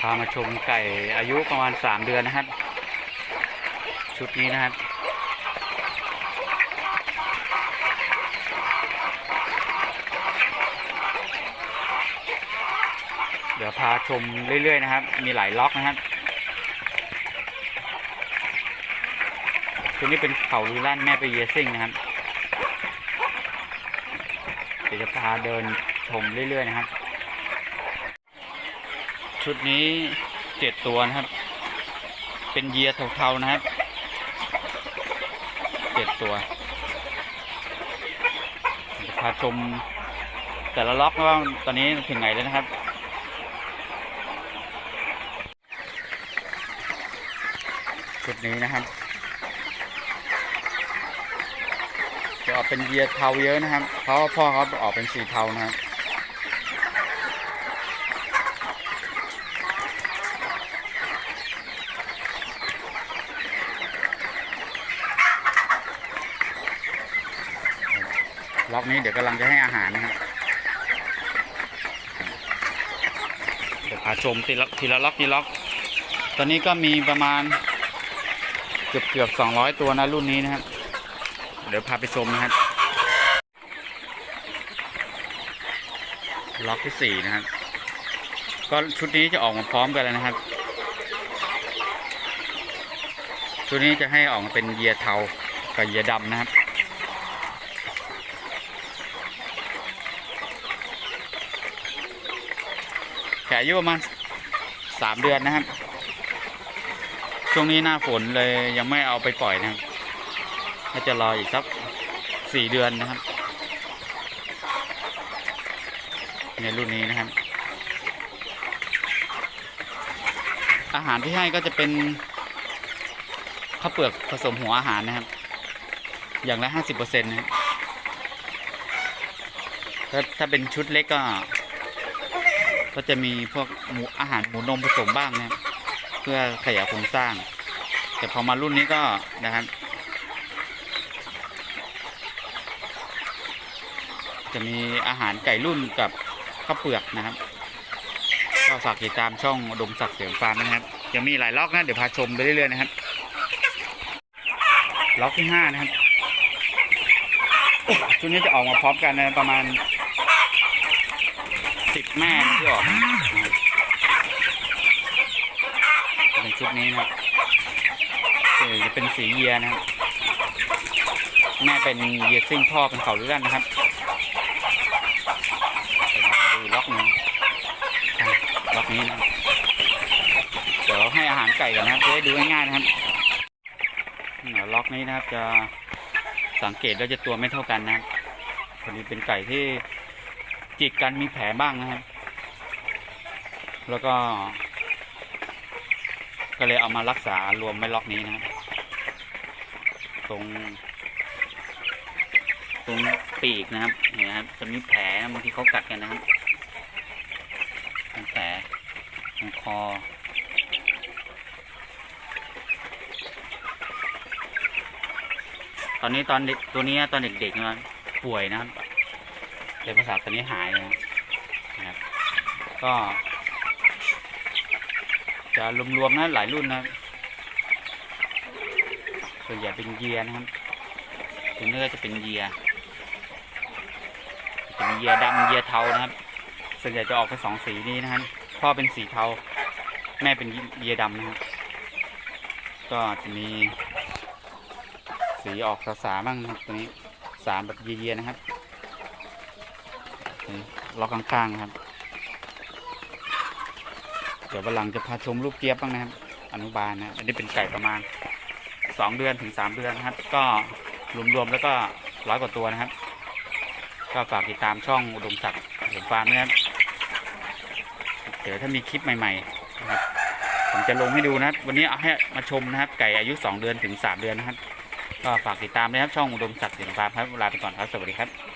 พามาชมไก่อายุประมาณ 3 เดือนนะครับ ชุดนี้นะครับ เดี๋ยวพาชมเรื่อยๆนะครับ มีหลายล็อกนะครับตัวนี้เป็นเขาลูลั่นแม่ไปเยซิ่งนะครับ เดี๋ยวจะพาเดินชมเรื่อยๆนะครับ ชุดนี้เจ็ดตัวนะครับ เป็นเยียเทาๆนะครับเจ็ดตัวเดี๋ยวพาชมแต่ละล็อกว่าตอนนี้ถึงไหนแล้วนะครับชุดนี้นะครับจะออกเป็นเยียเทาเยอะนะครับเพราะพ่อเขาออกเป็นสีเทานะครับ ล็อกนี้เดี๋ยวกำลังจะให้อาหารนะครับเดี๋ยวพาชมทีละทีละล็อกทีละล็อก ตอนนี้ก็มีประมาณเกือบเกือบสองร้อยตัวนะรุ่นนี้นะครับ เดี๋ยวพาไปชมนะครับ ล็อกที่สี่นะครับ ก็ชุดนี้จะออกมาพร้อมกันแล้วนะครับ ชุดนี้จะให้ออกมาเป็นเยียเทากับเยียดำนะครับ ขอายุประมาณสามเดือนนะครับ ช่วงนี้หน้าฝนเลยยังไม่เอาไปปล่อยนะครับก็จะรออีกสักสี่เดือนนะครับ ในรุ่นนี้นะครับ อาหารที่ให้ก็จะเป็นข้าวเปลือกผสมหัวอาหารนะครับ อย่างละห้าสิบเปอร์เซ็นต์นะครับถ้าถ้าเป็นชุดเล็กก็ ก็จะมีพวกหมูอาหารหมูนมผสมบ้างนะครับเพื่อขยายโครงสร้าง แต่พอมารุ่นนี้ก็นะครับ จะมีอาหารไก่รุ่นกับข้าวเปลือกนะครับก็ฝากติดตามช่องดมศักดิ์เสียงฟาร์มนะครับ ยังมีหลายล็อกนะ เดี๋ยวพาชมไปเรื่อยๆนะครับล็อกที่ห้านะครับชุดนี้จะออกมาพร้อมกันนะประมาณ แม่ที่ออกเป็นชุดนี้นะครับจะเป็นสีเยียนะครับแม่เป็นเยียซิ่งพ่อเป็นเขาเลื่อนนะครับดูล็อกนึงอะล็อกนี้นะครับเดี๋ยวให้อาหารไก่ก่อนนะครับจะได้ดูง่ายๆนะครับล็อกนี้นะครับจะสังเกตแล้วจะตัวไม่เท่ากันนะครับพอดีเป็นไก่ที่ จิกกันมีแผลบ้างนะครับ แล้วก็ ก็เลยเอามารักษารวมไว้ล็อกนี้นะตรงตรงปีกนะครับเห็นนะครับจะมีแผลบางทีเขากัดกันนะครับเป็นแผลตรงคอตอนนี้ตอนตัวนี้ตอนเด็กๆนะป่วยนะครับ เลยประสาทตัวนี้หายนะครับ ก็ จะรวมๆนะหลายรุ่นนะส่วนใหญ่เป็นเยียนะครับตัวนี้ก็จะเป็นเยียเป็นเยียดำเยียเทานะครับ ส่วนใหญ่จะออกเป็นสองสีนี้นะครับพ่อเป็นสีเทา แม่เป็นเยียดำนะครับ ก็จะมีสีออกสาๆบ้างนะครับตัวนี้สามแบบเยียๆนะครับ ล็อกข้างๆครับ เดี๋ยววันหลังจะพาชมลูกเจี๊ยบบ้างนะครับ อนุบาลนะอันนี้เป็นไก่ประมาณสองเดือนถึงสามเดือนนะครับ ก็รวมๆแล้วก็ร้อยกว่าตัวนะครับ ก็ฝากติดตามช่องอุดมศักดิ์เห็นฟาร์มนะครับเดี๋ยวถ้ามีคลิปใหม่ๆนะครับผมจะลงให้ดูนะครับ วันนี้เอาให้มาชมนะครับ ไก่อายุสองเดือนถึงสามเดือนนะครับ ก็ฝากติดตามนะครับช่องอุดมศักดิ์เห็นฟาร์มครับลาไปก่อนครับสวัสดีครับ